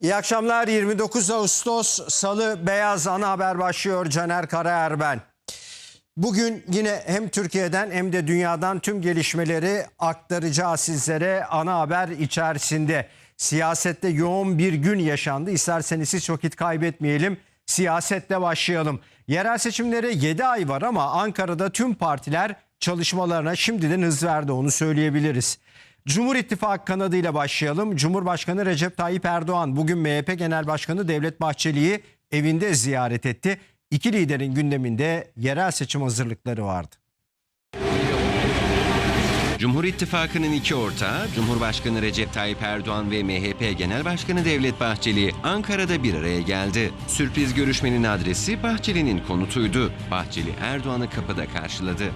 İyi akşamlar 29 Ağustos Salı Beyaz Ana Haber başlıyor Caner Karaerben. Bugün yine hem Türkiye'den hem de dünyadan tüm gelişmeleri aktaracağız sizlere ana haber içerisinde. Siyasette yoğun bir gün yaşandı. İsterseniz hiç vakit kaybetmeyelim. Siyasette başlayalım. Yerel seçimlere 7 ay var ama Ankara'da tüm partiler çalışmalarına şimdiden hız verdi onu söyleyebiliriz. Cumhur İttifakı kanadıyla başlayalım. Cumhurbaşkanı Recep Tayyip Erdoğan bugün MHP Genel Başkanı Devlet Bahçeli'yi evinde ziyaret etti. İki liderin gündeminde yerel seçim hazırlıkları vardı. Cumhur İttifakı'nın iki ortağı, Cumhurbaşkanı Recep Tayyip Erdoğan ve MHP Genel Başkanı Devlet Bahçeli Ankara'da bir araya geldi. Sürpriz görüşmenin adresi Bahçeli'nin konutuydu. Bahçeli Erdoğan'ı kapıda karşıladı.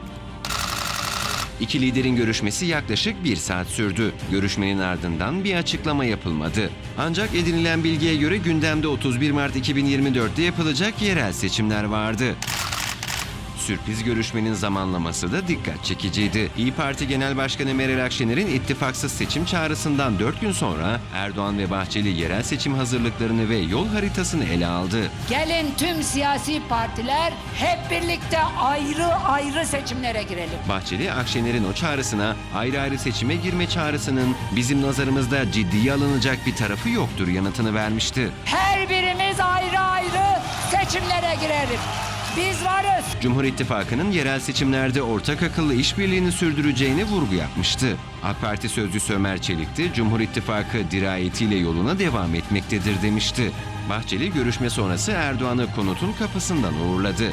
İki liderin görüşmesi yaklaşık bir saat sürdü. Görüşmenin ardından bir açıklama yapılmadı. Ancak edinilen bilgiye göre gündemde 31 Mart 2024'te yapılacak yerel seçimler vardı. Sürpriz görüşmenin zamanlaması da dikkat çekiciydi. İyi Parti Genel Başkanı Meral Akşener'in ittifaksız seçim çağrısından 4 gün sonra Erdoğan ve Bahçeli yerel seçim hazırlıklarını ve yol haritasını ele aldı. Gelin tüm siyasi partiler hep birlikte ayrı ayrı seçimlere girelim. Bahçeli, Akşener'in o çağrısına ayrı ayrı seçime girme çağrısının bizim nazarımızda ciddiye alınacak bir tarafı yoktur yanıtını vermişti. Her birimiz ayrı ayrı seçimlere girelim. Biz varız. Cumhur İttifakı'nın yerel seçimlerde ortak akıllı işbirliğini sürdüreceğine vurgu yapmıştı. AK Parti sözcüsü Ömer Çelik de Cumhur İttifakı dirayetiyle yoluna devam etmektedir demişti. Bahçeli görüşme sonrası Erdoğan'ı konutun kapısından uğurladı.